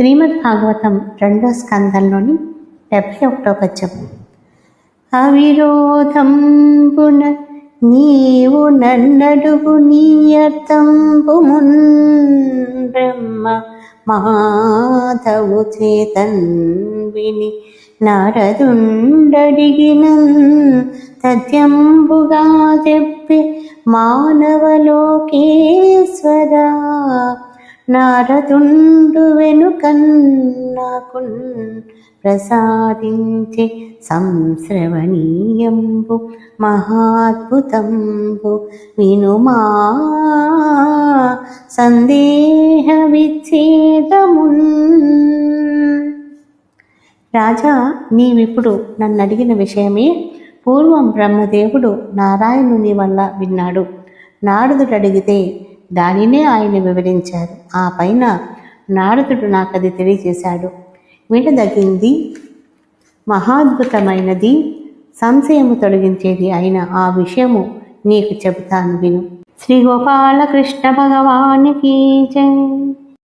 శ్రీమద్ భాగవతం రెండో స్కందంలోని డెబ్భై ఒకటో పద్యం. అవిరోధంబున నీవు నన్నడుగు నీ అర్థంబు మున్ బ్రహ్మ మాధవు చేతన్ విని నరదుండడిగిన తథ్యంబుగా చెప్పి మానవలోకే నారదుండు వెనుకన్నాకున్ ప్రసాదించే సంశ్రవణీయంబు మహాద్భుతంబు వినుమా. సందేహ విచ్ఛేదమున్ రాజా నీవిప్పుడు నన్ను అడిగిన విషయమే పూర్వం బ్రహ్మదేవుడు నారాయణుని వల్ల విన్నాడు. నారదుడు అడిగితే దానినే ఆయన వివరించారు. ఆ పైన నారదుడు నాకు అది తెలియజేశాడు. వినదగింది మహాద్భుతమైనది సంశయము తొలగించేది అయిన ఆ విషయము నీకు చెబుతాను విను. శ్రీ గోపాలకృష్ణ భగవానికి జై.